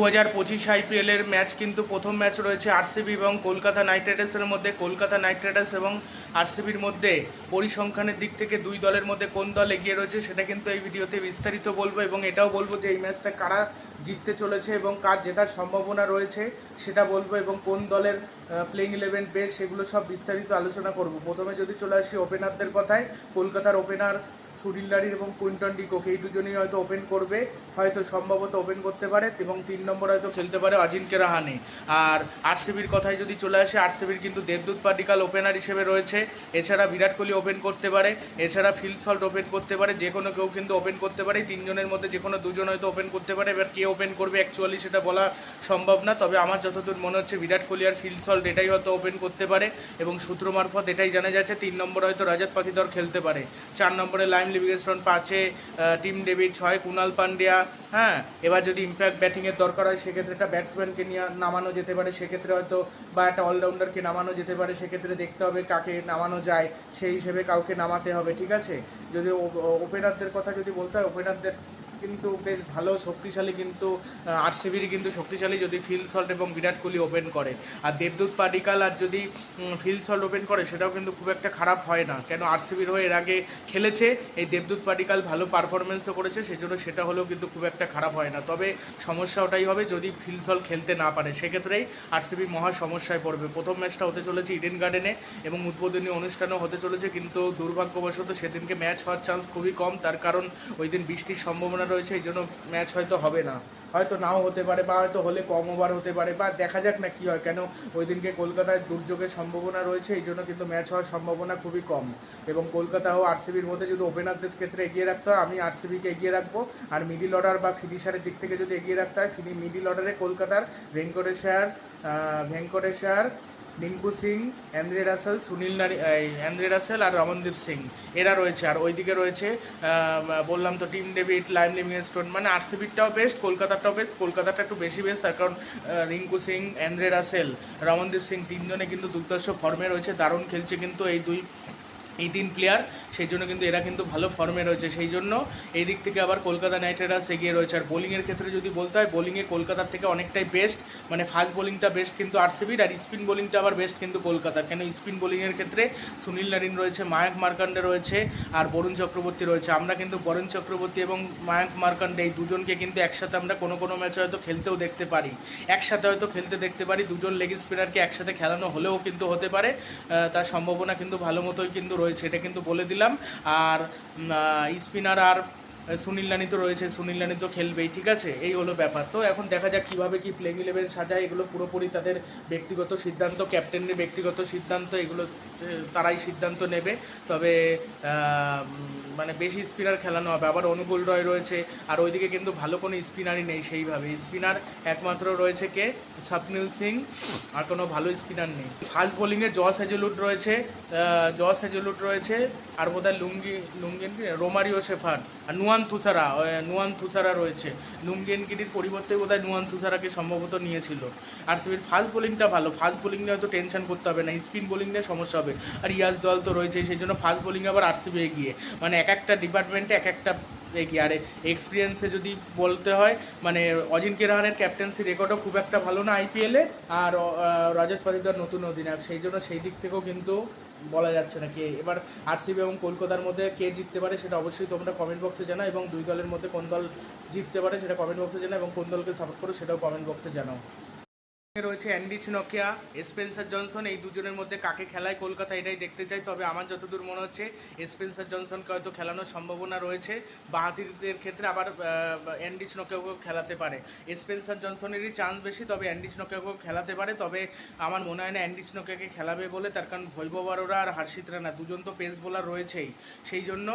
দু হাজার পঁচিশ আইপিএলের ম্যাচ কিন্তু প্রথম ম্যাচ রয়েছে আরসিবি এবং কলকাতা নাইট রাইডার্সের মধ্যে। কলকাতা নাইট রাইডার্স এবং আরসিবির মধ্যে পরিসংখ্যানের দিক থেকে দুই দলের মধ্যে কোন দল এগিয়ে রয়েছে সেটা কিন্তু এই ভিডিওতে বিস্তারিত বলব এবং এটাও বলব যে এই ম্যাচটা কারা জিততে চলেছে এবং কার জেতার সম্ভাবনা রয়েছে সেটা বলব এবং কোন দলের প্লেইং ইলেভেন বেশ সেগুলো সব বিস্তারিত আলোচনা করব। প্রথমে যদি চলে আসি ওপেনারদের কথায়, কলকাতার ওপেনার সুনীল লারির এবং কুইন্টন ডিকক। এই দুজনেই হয়তো ওপেন করবে, হয়তো সম্ভবত ওপেন করতে পারে এবং তিন নম্বর হয়তো খেলতে পারে অজিনকে রাহানে আর আরসিবির কথায় যদি চলে আসে, আরসিবির কিন্তু দেবদূত পাডিকাল ওপেনার হিসেবে রয়েছে। এছাড়া বিরাট কোহলি ওপেন করতে পারে, এছাড়া ফিল সল্ট ওপেন করতে পারে, যে কোনো কেউ কিন্তু ওপেন করতে পারে। তিনজনের মধ্যে যে কোনো দুজন হয়তো ওপেন করতে পারে। এবার কে ওপেন করবে অ্যাকচুয়ালি সেটা বলা সম্ভব না, তবে আমার যতদূর মনে হচ্ছে বিরাট কোহলি আর ফিল সল্ট এটাই হয়তো ওপেন করতে পারে এবং সূত্র মারফত এটাই জানা যাচ্ছে, তিন নম্বর হয়তো রাজাত পাতিদর খেলতে পারে। চার নম্বরে লাইম লিভিগেস্টন পাঁচে টিম ডেভিড ছয়, কুনাল পান্ডিয়া হ্যাঁ? এবার যদি ইম্প্যাক্ট ব্যাটিংয়ের দরকার হয়, সেক্ষেত্রে একটা ব্যাটসম্যানকে নিয়ে নামানো যেতে পারে, সেক্ষেত্রে হয়তো বা একটা অলরাউন্ডারকে নামানো যেতে পারে, সেক্ষেত্রে দেখতে হবে কাকে নামানো যায়, সেই হিসেবে কাউকে নামাতে হবে, ঠিক আছে? যদি ওপেনারদের কথা যদি বলতে হয় ওপেনারদের কিন্তু বেশ ভালো, শক্তিশালী কিন্তু আরসিবির কিন্তু শক্তিশালী যদি ফিল সল্ট এবং বিরাট কোহলি ওপেন করে। আর দেবদূত পাডিকাল আর যদি ফিল সল্ট ওপেন করে, সেটাও কিন্তু খুব একটা খারাপ হয় না। কেন আরসিবির হয়ে এর আগে খেলেছে, এই দেবদূত পাডিকাল ভালো পারফরমেন্সও করেছে, সেজন্য সেটা হলেও কিন্তু খুব একটা খারাপ হয় না। তবে সমস্যা ওটাই হবে, যদি ফিল সল্ট খেলতে না পারে, সেক্ষেত্রেই আরসিবি মহা সমস্যায় পড়বে। প্রথম ম্যাচটা হতে চলেছে ইডেন গার্ডেনে এবং উদ্বোধনী অনুষ্ঠানও হতে চলেছে, কিন্তু দুর্ভাগ্যবশত সেদিনকে ম্যাচ হওয়ার চান্স খুবই কম। তার কারণ ওই দিন বৃষ্টির সম্ভাবনা রয়েছে, এই জন্য ম্যাচ হয়তো হবে না। হয়তো নাও হতে পারে বা হয়তো হলে কম ওভার হতে পারে বা দেখা যাক না কী হয়। কেন ওই দিনকে কলকাতায় দুর্যোগের সম্ভাবনা রয়েছে, এই জন্য কিন্তু ম্যাচ হওয়ার সম্ভাবনা খুবই কম। এবং কলকাতা ও আরসিবির মধ্যে যদি ওপেনারদের ক্ষেত্রে এগিয়ে রাখতে হয়, আমি আরসিবিকে এগিয়ে রাখব। আর মিডিল অর্ডার বা ফিনিশারের দিক থেকে যদি এগিয়ে রাখতে হয় ফিনি মিডিল অর্ডারে কলকাতার Venkateshwar Venkateshwar Rinku Singh, Andre Russell, Sunil Narine Andre Russell আর রমনদীপ সিং। এরা রয়েছে আর ওইদিকে রয়েছে বললাম তো টিম ডেভিড, লাইম লিভিংস্টোন মানে আরসিবিরটাও বেস্ট কলকাতাটাও বেস্ট কলকাতাটা একটু বেশি বেস্ট তার কারণ রিঙ্কু সিং, অ্যান্দ্রে রাসেল, রমনদীপ সিং তিনজনে কিন্তু দুর্দর্শ ফর্মে রয়েছে, দারুণ খেলছে কিন্তু এই দুই এই তিন প্লেয়ার সেই জন্য কিন্তু এরা কিন্তু ভালো ফর্মে রয়েছে। সেই জন্য এই দিক থেকে আবার কলকাতা নাইট রাইডার্স এগিয়ে রয়েছে। আর বোলিংয়ের ক্ষেত্রে যদি বলতে হয় বোলিংয়ে কলকাতার থেকে অনেকটাই বেস্ট মানে ফাস্ট বোলিংটা বেস্ট কিন্তু আরসিবির আর স্পিন বোলিংটা আবার বেস্ট কিন্তু কলকাতার। কেন স্পিন বোলিংয়ের ক্ষেত্রে সুনীল নারিন রয়েছে মায়াঙ্ক মার্কান্ডে রয়েছে আর বরুণ চক্রবর্তী রয়েছে। আমরা কিন্তু বরুণ চক্রবর্তী এবং মায়াঙ্ক মার্কান্ডে এই দুজনকে কিন্তু একসাথে আমরা কোনো কোনো ম্যাচে হয়তো খেলতেও দেখতে পারি। একসাথে হয়তো খেলতে দেখতে পারি। দুজন লেগ স্পিনারকে একসাথে খেলানো হলেও কিন্তু হতে পারে। তার সম্ভাবনা কিন্তু ভালো মতোই কিন্তু রয়েছে। এটা কিন্তু বলে দিলাম। আর স্পিনার আর সুনীল রানি তো রয়েছে, সুনীল রানি তো খেলবেই, ঠিক আছে? এই হলো ব্যাপার। তো এখন দেখা যাক কীভাবে কি প্লেইং ইলেভেন সাজায়। এগুলো পুরোপুরি তাদের ব্যক্তিগত সিদ্ধান্ত ক্যাপ্টেনের ব্যক্তিগত সিদ্ধান্ত, এগুলো তারাই সিদ্ধান্ত নেবে। তবে মানে বেশি স্পিনার খেলানো হবে। আবার অনুকূল রয় রয়েছে। আর ওইদিকে কিন্তু ভালো কোনো স্পিনারই নেই সেইভাবে। স্পিনার একমাত্র রয়েছে কে? স্বপ্নিল সিং। আর কোনো ভালো স্পিনার নেই। ফাস্ট বোলিংয়ে জস হেজেলুড রয়েছে। জস হেজেলুড রয়েছে। আর বোধহয় লুঙ্গি লুঙ্গিন রোমারিও শেফার আর নুয়ান থুসারা তুষারা নুয়ান থুসারা রয়েছে। নুমগেনগিরির গিরির পরিবর্তে বোধহয় নুয়ান থুসারাকে সম্ভবত নিয়েছিল। আর সিবির ফাস্ট বোলিংটা ভালো, ফাস্ট বোলিং নিয়ে হয়তো টেনশন করতে হবে না, স্পিন বোলিং নিয়ে সমস্যা হবে। আর ইয়াস দল তো রয়েছে সেই জন্য ফাস্ট বোলিং আবার আরসিবি গিয়ে মানে এক একটা ডিপার্টমেন্টে এক একটা এগিয়ে আর এক্সপিরিয়েন্সে যদি বলতে হয় মানে অজিনকে রাহানের ক্যাপ্টেন্সি রেকর্ডও খুব একটা ভালো না আইপিএলে আর রজত পাতিদার নতুন অধিনায়ক। সেই জন্য সেই দিক থেকেও কিন্তু বলা যাচ্ছে না কে, এবার আরসিবি এবং কলকাতার মধ্যে কে জিততে পারে সেটা অবশ্যই তোমরা কমেন্ট বক্সে জানাও, এবং দুই দলের মধ্যে কোন দল জিততে পারে সেটা কমেন্ট বক্সে জানাও, এবং কোন দলকে সাপোর্ট করো সেটাও কমেন্ট বক্সে জানাও। রয়েছে অ্যান্ডিচ নকিয়া স্পেন্সার জনসন, এই দুজনের মধ্যে কাকে খেলায় কলকাতা এটাই দেখতে চাই, তবে আমার যতদূর মনে হচ্ছে স্পেন্সার জনসনকে হয়তো খেলানোর সম্ভাবনা রয়েছে। বাহাতিরদের ক্ষেত্রে আবার অ্যান্ডিচ নকিয়াকেও খেলাতে পারে। স্পেন্সার জনসনেরই চান্স বেশি, তবে অ্যান্ডিচ নকিয়াকেও খেলাতে পারে, তবে আমার মনে হয় না অ্যান্ডিচ নকিয়াকে খেলাবে বলে, তার কারণ ভৈবব আরোরা আর হার্ষিত রানা দুজন তো পেস বোলার রয়েছেই। সেই জন্য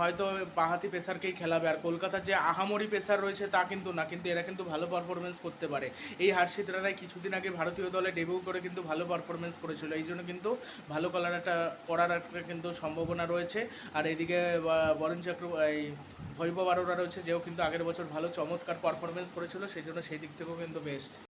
হয়তো বাহাতি পেসারকেই খেলাবে, আর কলকাতার যে আহামরি পেসার রয়েছে তা কিন্তু না, কিন্তু এরা কিন্তু ভালো পারফরমেন্স করতে পারে। এই হার্ষিত রানাই কিছুদিন আগে ভারতীয় দলে ডেবিউ করে কিন্তু ভালো পারফরমেন্স করেছিল। এই জন্য কিন্তু ভালো করার একটা করার একটা কিন্তু সম্ভাবনা রয়েছে। আর এদিকে বরুণ চক্র, এই ভৈব আরোরা রয়েছে, যেও কিন্তু আগের বছর ভালো চমৎকার পারফরমেন্স করেছিল, সেই জন্য সেই দিক থেকেও কিন্তু বেস্ট